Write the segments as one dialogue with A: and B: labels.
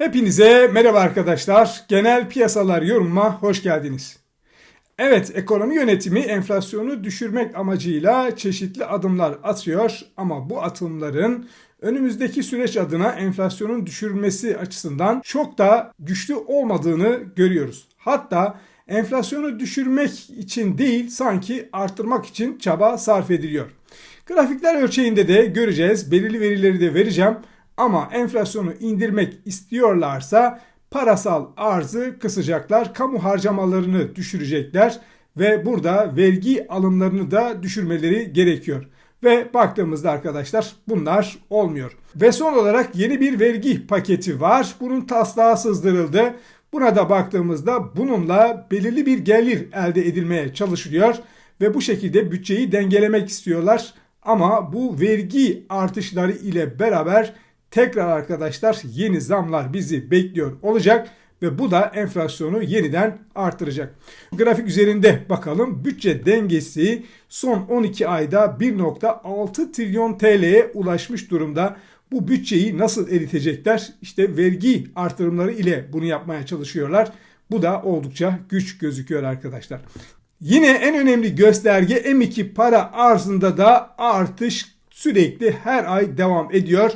A: Hepinize merhaba arkadaşlar. Genel piyasalar yorumuma hoş geldiniz. Evet, ekonomi yönetimi enflasyonu düşürmek amacıyla çeşitli adımlar atıyor ama bu atımların önümüzdeki süreç adına enflasyonun düşürülmesi açısından çok da güçlü olmadığını görüyoruz. Hatta enflasyonu düşürmek için değil sanki arttırmak için çaba sarf ediliyor. Grafikler ölçeğinde de göreceğiz. Belirli verileri de vereceğim. Ama enflasyonu indirmek istiyorlarsa parasal arzı kısacaklar, kamu harcamalarını düşürecekler ve burada vergi alımlarını da düşürmeleri gerekiyor. Ve baktığımızda arkadaşlar bunlar olmuyor. Ve son olarak yeni bir vergi paketi var. Bunun taslağı sızdırıldı. Buna da baktığımızda bununla belirli bir gelir elde edilmeye çalışılıyor ve bu şekilde bütçeyi dengelemek istiyorlar. Ama bu vergi artışları ile beraber tekrar arkadaşlar yeni zamlar bizi bekliyor olacak ve bu da enflasyonu yeniden artıracak. Grafik üzerinde bakalım bütçe dengesi son 12 ayda 1.6 trilyon TL'ye ulaşmış durumda. Bu bütçeyi nasıl eritecekler? İşte vergi artırımları ile bunu yapmaya çalışıyorlar. Bu da oldukça güç gözüküyor arkadaşlar. Yine en önemli gösterge M2 para arzında da artış sürekli her ay devam ediyor.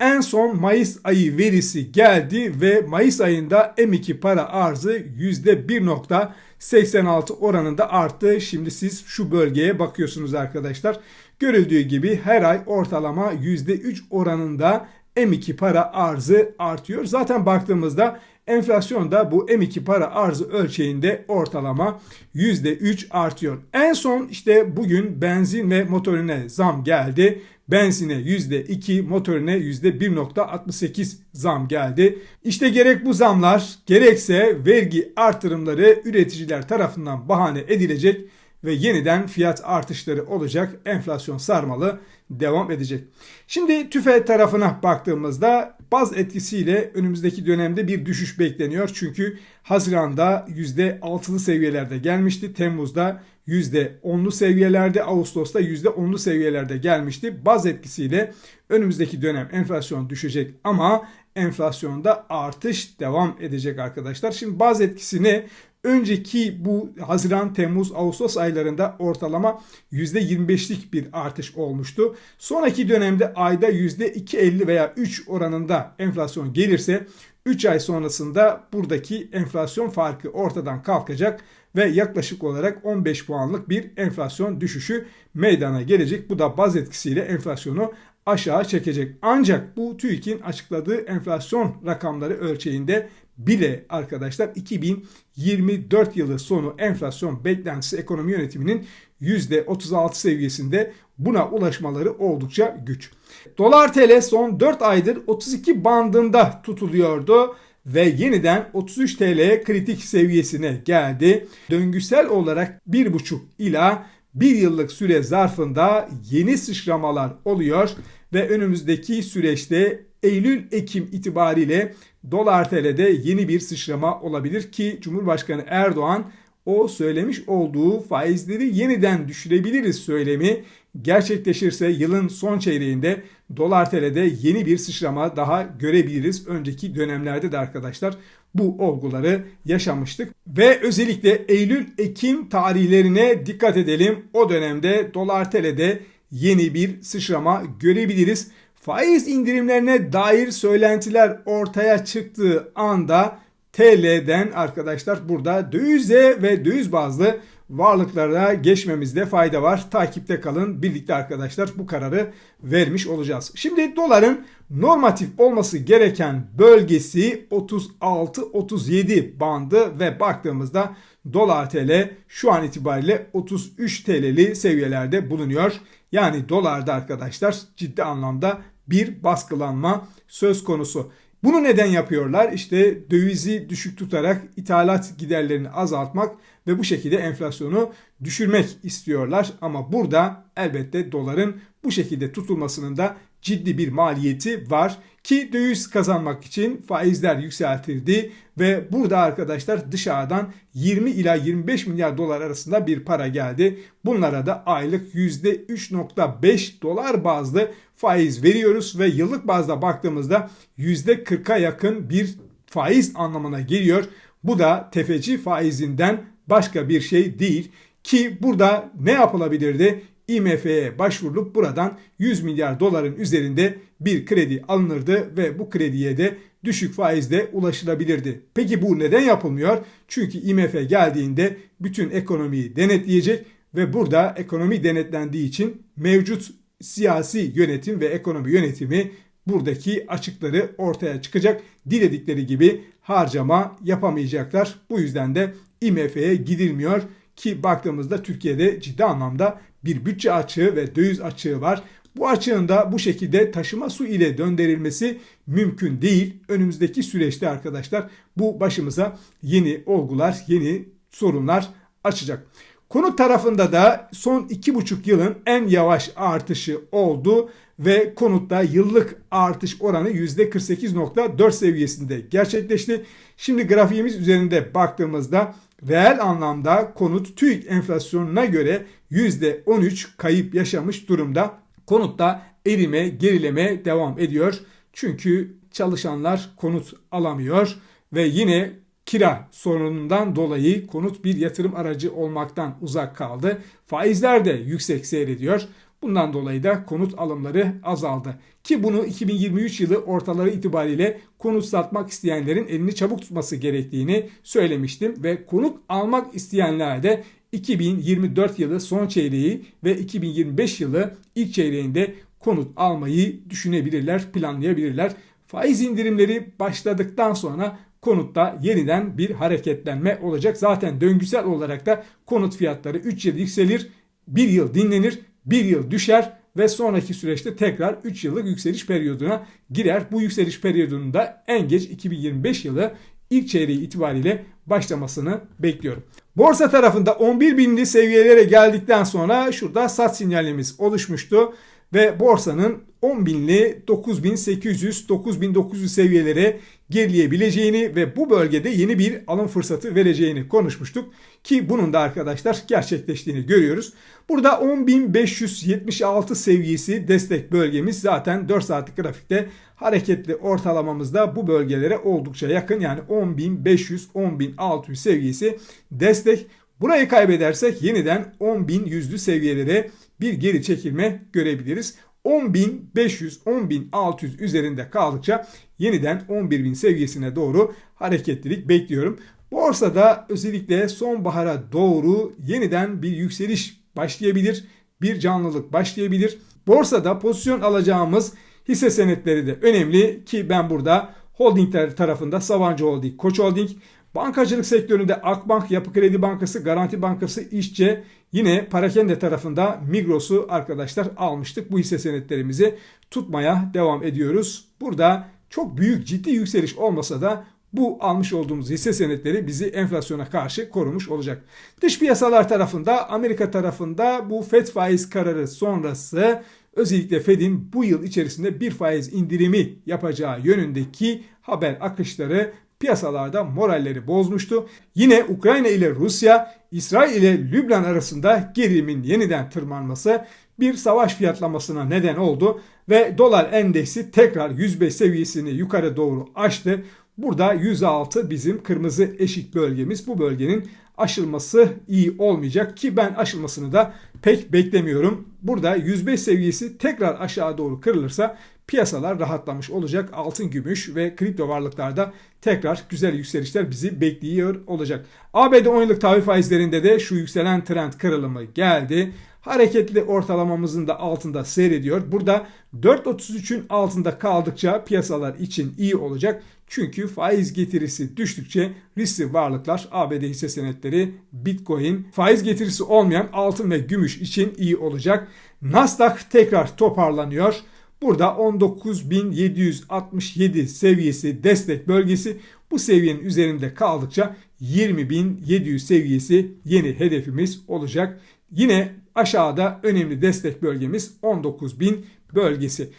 A: En son Mayıs ayı verisi geldi ve Mayıs ayında M2 para arzı %1.86 oranında arttı. Şimdi siz şu bölgeye bakıyorsunuz arkadaşlar. Görüldüğü gibi her ay ortalama %3 oranında M2 para arzı artıyor. Zaten baktığımızda enflasyon da bu M2 para arzı ölçeğinde ortalama %3 artıyor. En son işte bugün benzin ve motorine zam geldi. Benzine %2, motorine %1.68 zam geldi. İşte gerek bu zamlar gerekse vergi artırımları üreticiler tarafından bahane edilecek ve yeniden fiyat artışları olacak. Enflasyon sarmalı devam edecek. Şimdi tüfe tarafına baktığımızda baz etkisiyle önümüzdeki dönemde bir düşüş bekleniyor. Çünkü Haziran'da %6'lı seviyelerde gelmişti. Temmuz'da %10'lu seviyelerde, Ağustos'ta %10'lu seviyelerde gelmişti. Baz etkisiyle önümüzdeki dönem enflasyon düşecek ama enflasyonda artış devam edecek arkadaşlar. Şimdi baz etkisini önceki bu Haziran, Temmuz, Ağustos aylarında ortalama %25'lik bir artış olmuştu. Sonraki dönemde ayda %2.50 veya 3 oranında enflasyon gelirse 3 ay sonrasında buradaki enflasyon farkı ortadan kalkacak ve yaklaşık olarak 15 puanlık bir enflasyon düşüşü meydana gelecek. Bu da baz etkisiyle enflasyonu aşağı çekecek. Ancak bu TÜİK'in açıkladığı enflasyon rakamları ölçeğinde bile arkadaşlar 2024 yılı sonu enflasyon beklentisi ekonomi yönetiminin %36 seviyesinde buna ulaşmaları oldukça güç. Dolar TL son 4 aydır 32 bandında tutuluyordu ve yeniden 33 TL kritik seviyesine geldi. Döngüsel olarak 1,5 ila 1 yıllık süre zarfında yeni sıçramalar oluyor ve önümüzdeki süreçte Eylül-Ekim itibariyle dolar TL'de yeni bir sıçrama olabilir ki Cumhurbaşkanı Erdoğan o söylemiş olduğu faizleri yeniden düşürebiliriz söylemi gerçekleşirse yılın son çeyreğinde dolar TL'de yeni bir sıçrama daha görebiliriz. Önceki dönemlerde de arkadaşlar bu olguları yaşamıştık. Ve özellikle Eylül-Ekim tarihlerine dikkat edelim. O dönemde dolar TL'de yeni bir sıçrama görebiliriz. Faiz indirimlerine dair söylentiler ortaya çıktığı anda TL'den arkadaşlar burada dövize ve döviz bazlı varlıklara geçmemizde fayda var. Takipte kalın. Birlikte arkadaşlar bu kararı vermiş olacağız. Şimdi doların normatif olması gereken bölgesi 36-37 bandı ve baktığımızda dolar TL şu an itibariyle 33 TL'li seviyelerde bulunuyor. Yani dolarda arkadaşlar ciddi anlamda bir baskılanma söz konusu. Bunu neden yapıyorlar? İşte dövizi düşük tutarak ithalat giderlerini azaltmak ve bu şekilde enflasyonu düşürmek istiyorlar. Ama burada elbette doların bu şekilde tutulmasının da ciddi bir maliyeti var. Ki döviz kazanmak için faizler yükseltildi ve burada arkadaşlar dışarıdan 20 ila 25 milyar dolar arasında bir para geldi. Bunlara da aylık %3.5 dolar bazlı faiz veriyoruz ve yıllık bazda baktığımızda %40'a yakın bir faiz anlamına geliyor. Bu da tefeci faizinden başka bir şey değil ki burada ne yapılabilirdi? IMF'ye başvurulup buradan 100 milyar doların üzerinde bir kredi alınırdı ve bu krediye de düşük faizle ulaşılabilirdi. Peki bu neden yapılmıyor? Çünkü IMF geldiğinde bütün ekonomiyi denetleyecek ve burada ekonomi denetlendiği için mevcut siyasi yönetim ve ekonomi yönetimi buradaki açıkları ortaya çıkacak. Diledikleri gibi harcama yapamayacaklar. Bu yüzden de IMF'ye gidilmiyor ki baktığımızda Türkiye'de ciddi anlamda bir bütçe açığı ve döviz açığı var. Bu açığın da bu şekilde taşıma su ile döndürülmesi mümkün değil. Önümüzdeki süreçte arkadaşlar bu başımıza yeni olgular, yeni sorunlar açacak. Konut tarafında da son 2,5 yılın en yavaş artışı oldu ve konutta yıllık artış oranı %48.4 seviyesinde gerçekleşti. Şimdi grafiğimiz üzerinde baktığımızda reel anlamda konut TÜİK enflasyonuna göre %13 kayıp yaşamış durumda. Konutta erime, gerileme devam ediyor. Çünkü çalışanlar konut alamıyor ve yine kira sorunundan dolayı konut bir yatırım aracı olmaktan uzak kaldı. Faizler de yüksek seyrediyor. Bundan dolayı da konut alımları azaldı. Ki bunu 2023 yılı ortaları itibariyle konut satmak isteyenlerin elini çabuk tutması gerektiğini söylemiştim. Ve konut almak isteyenler de 2024 yılı son çeyreği ve 2025 yılı ilk çeyreğinde konut almayı düşünebilirler, planlayabilirler. Faiz indirimleri başladıktan sonra konutta yeniden bir hareketlenme olacak. Zaten döngüsel olarak da konut fiyatları 3 yıl yükselir, 1 yıl dinlenir, 1 yıl düşer ve sonraki süreçte tekrar 3 yıllık yükseliş periyoduna girer. Bu yükseliş periyodunda en geç 2025 yılı ilk çeyreği itibariyle başlamasını bekliyorum. Borsa tarafında 11 binli seviyelere geldikten sonra şurada sat sinyalimiz oluşmuştu ve borsanın 10 binli 9800 9900 seviyelere gerileyebileceğini ve bu bölgede yeni bir alım fırsatı vereceğini konuşmuştuk ki bunun da arkadaşlar gerçekleştiğini görüyoruz. Burada 10.576 seviyesi destek bölgemiz zaten 4 saatlik grafikte hareketli ortalamamızda bu bölgelere oldukça yakın yani 10.500-10.600 seviyesi destek. Burayı kaybedersek yeniden 10.100'lü seviyelere bir geri çekilme görebiliriz. 10.500-10.600 üzerinde kaldıkça yeniden 11.000 seviyesine doğru hareketlilik bekliyorum. Borsada özellikle sonbahara doğru yeniden bir yükseliş başlayabilir, bir canlılık başlayabilir. Borsada pozisyon alacağımız hisse senetleri de önemli ki ben burada holdingler tarafında Sabancı Holding, Koç Holding, bankacılık sektöründe Akbank, Yapı Kredi Bankası, Garanti Bankası, İşçe, yine Parakende tarafında Migros'u arkadaşlar almıştık. Bu hisse senetlerimizi tutmaya devam ediyoruz. Burada çok büyük ciddi yükseliş olmasa da bu almış olduğumuz hisse senetleri bizi enflasyona karşı korumuş olacak. Dış piyasalar tarafında Amerika tarafında bu FED faiz kararı sonrası özellikle Fed'in bu yıl içerisinde bir faiz indirimi yapacağı yönündeki haber akışları piyasalarda moralleri bozmuştu. Yine Ukrayna ile Rusya, İsrail ile Lübnan arasında gerilimin yeniden tırmanması bir savaş fiyatlamasına neden oldu ve dolar endeksi tekrar 105 seviyesini yukarı doğru aştı. Burada 106 bizim kırmızı eşik bölgemiz. Bu bölgenin aşılması iyi olmayacak ki ben aşılmasını da pek beklemiyorum. Burada 105 seviyesi tekrar aşağı doğru kırılırsa piyasalar rahatlamış olacak. Altın, gümüş ve kripto varlıklarda tekrar güzel yükselişler bizi bekliyor olacak. ABD 10 yıllık tahvil faizlerinde de şu yükselen trend kırılımı geldi hareketli ortalamamızın da altında seyrediyor. Burada 4.33'ün altında kaldıkça piyasalar için iyi olacak. Çünkü faiz getirisi düştükçe riskli varlıklar, ABD hisse senetleri, Bitcoin, faiz getirisi olmayan altın ve gümüş için iyi olacak. Nasdaq tekrar toparlanıyor. Burada 19.767 seviyesi destek bölgesi. Bu seviyenin üzerinde kaldıkça 20.700 seviyesi yeni hedefimiz olacak. Yine aşağıda önemli destek bölgemiz 19.000 bölgesi.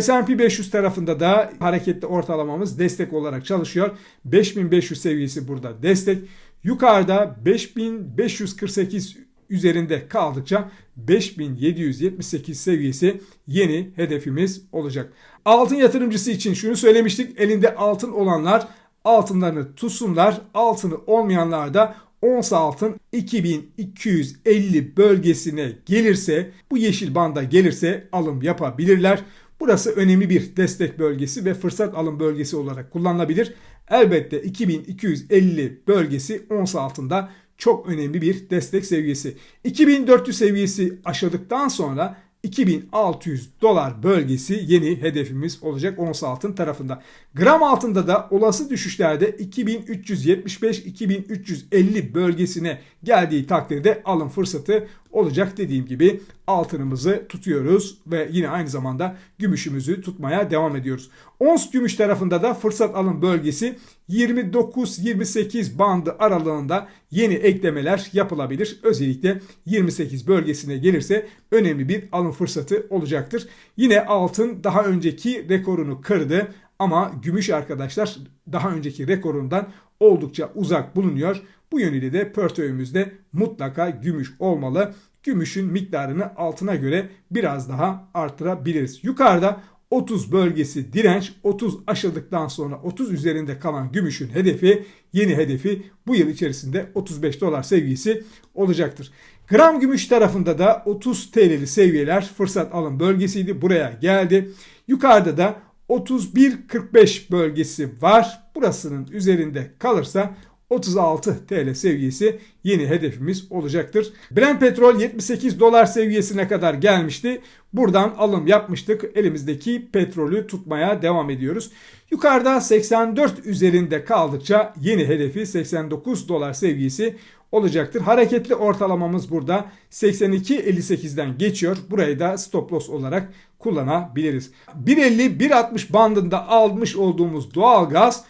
A: S&P 500 tarafında da hareketli ortalamamız destek olarak çalışıyor. 5500 seviyesi burada destek. Yukarıda 5548 üzerinde kaldıkça 5778 seviyesi yeni hedefimiz olacak. Altın yatırımcısı için şunu söylemiştik. Elinde altın olanlar altınlarını tutsunlar. Altını olmayanlar da ons altın 2250 bölgesine gelirse bu yeşil banda gelirse alım yapabilirler. Burası önemli bir destek bölgesi ve fırsat alım bölgesi olarak kullanılabilir. Elbette 2250 bölgesi ons altında çok önemli bir destek seviyesi. 2400 seviyesi aşıldıktan sonra 2600 dolar bölgesi yeni hedefimiz olacak ons altın tarafında. Gram altında da olası düşüşlerde 2375-2350 bölgesine geldiği takdirde alım fırsatı olacak dediğim gibi altınımızı tutuyoruz ve yine aynı zamanda gümüşümüzü tutmaya devam ediyoruz. Ons gümüş tarafında da fırsat alım bölgesi 29-28 bandı aralığında yeni eklemeler yapılabilir. Özellikle 28 bölgesine gelirse önemli bir alım fırsatı olacaktır. Yine altın daha önceki rekorunu kırdı ama gümüş arkadaşlar daha önceki rekorundan oldukça uzak bulunuyor. Bu yönüyle de portföyümüzde mutlaka gümüş olmalı. Gümüşün miktarını altına göre biraz daha artırabiliriz. Yukarıda 30 bölgesi direnç, 30 aşıldıktan sonra 30 üzerinde kalan gümüşün hedefi, yeni hedefi bu yıl içerisinde 35 dolar seviyesi olacaktır. Gram gümüş tarafında da 30 TL'li seviyeler fırsat alım bölgesiydi. Buraya geldi. Yukarıda da 31.45 bölgesi var. Burasının üzerinde kalırsa 36 TL seviyesi yeni hedefimiz olacaktır. Brent petrol 78 dolar seviyesine kadar gelmişti. Buradan alım yapmıştık. Elimizdeki petrolü tutmaya devam ediyoruz. Yukarıda 84 üzerinde kaldıkça yeni hedefi 89 dolar seviyesi olacaktır. Hareketli ortalamamız burada 82.58'den geçiyor. Burayı da stop loss olarak kullanabiliriz. 1.50-1.60 bandında almış olduğumuz doğal gaz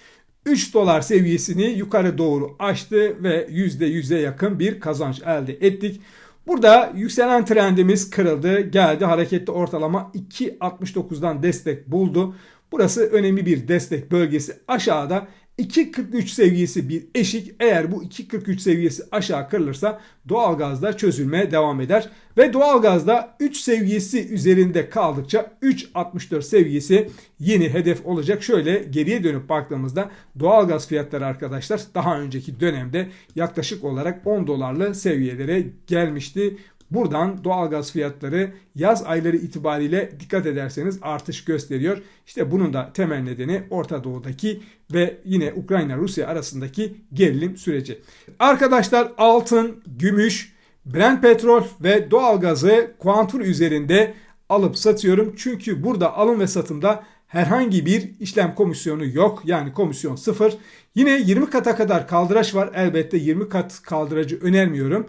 A: 3 dolar seviyesini yukarı doğru aştı ve %100'e yakın bir kazanç elde ettik. Burada yükselen trendimiz kırıldı. Geldi hareketli ortalama 2.69'dan destek buldu. Burası önemli bir destek bölgesi. Aşağıda 2.43 seviyesi bir eşik. Eğer bu 2.43 seviyesi aşağı kırılırsa doğalgazda çözülmeye devam eder. Ve doğalgazda 3 seviyesi üzerinde kaldıkça 3.64 seviyesi yeni hedef olacak. Şöyle geriye dönüp baktığımızda doğalgaz fiyatları arkadaşlar daha önceki dönemde yaklaşık olarak 10 dolarlı seviyelere gelmişti. Buradan doğalgaz fiyatları yaz ayları itibariyle dikkat ederseniz artış gösteriyor. İşte bunun da temel nedeni Orta Doğu'daki ve yine Ukrayna-Rusya arasındaki gerilim süreci. Arkadaşlar altın, gümüş, Brent petrol ve doğalgazı kuantur üzerinde alıp satıyorum. Çünkü burada alım ve satımda herhangi bir işlem komisyonu yok. Yani komisyon sıfır. Yine 20 kata kadar kaldıraç var. Elbette 20 kat kaldıracı önermiyorum.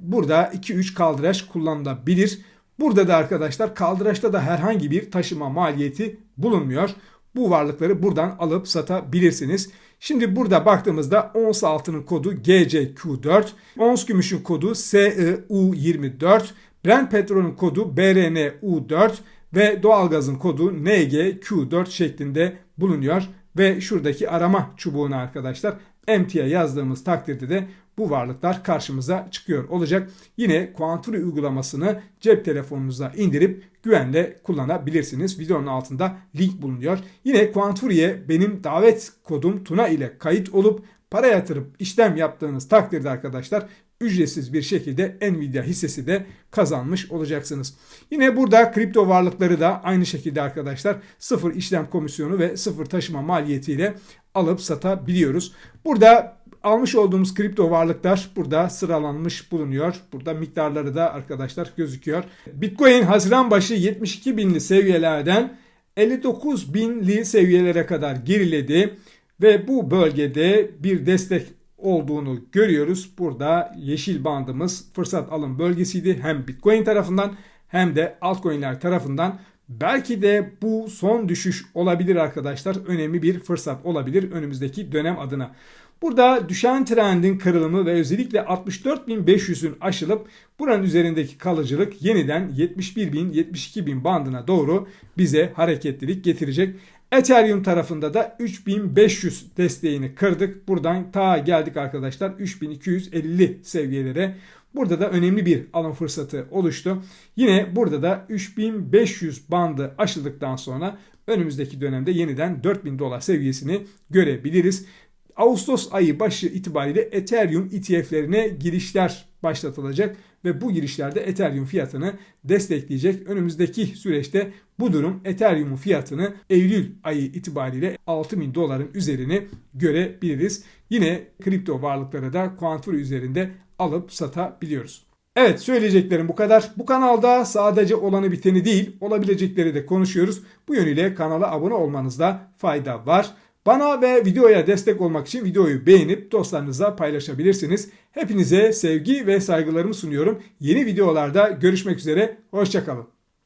A: Burada 2-3 kaldıraç kullanılabilir. Burada da arkadaşlar kaldıraçta da herhangi bir taşıma maliyeti bulunmuyor. Bu varlıkları buradan alıp satabilirsiniz. Şimdi burada baktığımızda ons altının kodu GCQ4, ons gümüşün kodu SIU24, Brent petrolün kodu BRNU4 ve doğalgazın kodu NGQ4 şeklinde bulunuyor. Ve şuradaki arama çubuğuna arkadaşlar MT'ye yazdığımız takdirde de bu varlıklar karşımıza çıkıyor olacak. Yine Quanturi uygulamasını cep telefonunuza indirip güvenle kullanabilirsiniz. Videonun altında link bulunuyor. Yine Quanturi'ye benim davet kodum Tuna ile kayıt olup para yatırıp işlem yaptığınız takdirde arkadaşlar ücretsiz bir şekilde Nvidia hissesi de kazanmış olacaksınız. Yine burada kripto varlıkları da aynı şekilde arkadaşlar sıfır işlem komisyonu ve sıfır taşıma maliyetiyle alıp satabiliyoruz. Burada almış olduğumuz kripto varlıklar burada sıralanmış bulunuyor. Burada miktarları da arkadaşlar gözüküyor. Bitcoin Haziran başı 72 binli seviyelerden 59 binli seviyelere kadar geriledi ve bu bölgede bir destek olduğunu görüyoruz. Burada yeşil bandımız fırsat alım bölgesiydi. Hem Bitcoin tarafından hem de altcoin'ler tarafından Belki de bu son düşüş olabilir arkadaşlar. Önemli bir fırsat olabilir önümüzdeki dönem adına. Burada düşen trendin kırılımı ve özellikle 64.500'ün aşılıp buranın üzerindeki kalıcılık yeniden 71.000-72.000 bandına doğru bize hareketlilik getirecek. Ethereum tarafında da 3500 desteğini kırdık. Buradan ta geldik arkadaşlar 3250 seviyelere. Burada da önemli bir alım fırsatı oluştu. Yine burada da 3500 bandı aşıldıktan sonra önümüzdeki dönemde yeniden 4000 dolar seviyesini görebiliriz. Ağustos ayı başı itibariyle Ethereum ETF'lerine girişler başlatılacak ve bu girişlerde Ethereum fiyatını destekleyecek. Önümüzdeki süreçte bu durum Ethereum'un fiyatını Eylül ayı itibariyle 6000 doların üzerini görebiliriz. Yine kripto varlıkları da Quantfree üzerinde alıp satabiliyoruz. Evet söyleyeceklerim bu kadar. Bu kanalda sadece olanı biteni değil olabilecekleri de konuşuyoruz. Bu yönüyle kanala abone olmanızda fayda var. Bana ve videoya destek olmak için videoyu beğenip dostlarınızla paylaşabilirsiniz. Hepinize sevgi ve saygılarımı sunuyorum. Yeni videolarda görüşmek üzere. Hoşçakalın.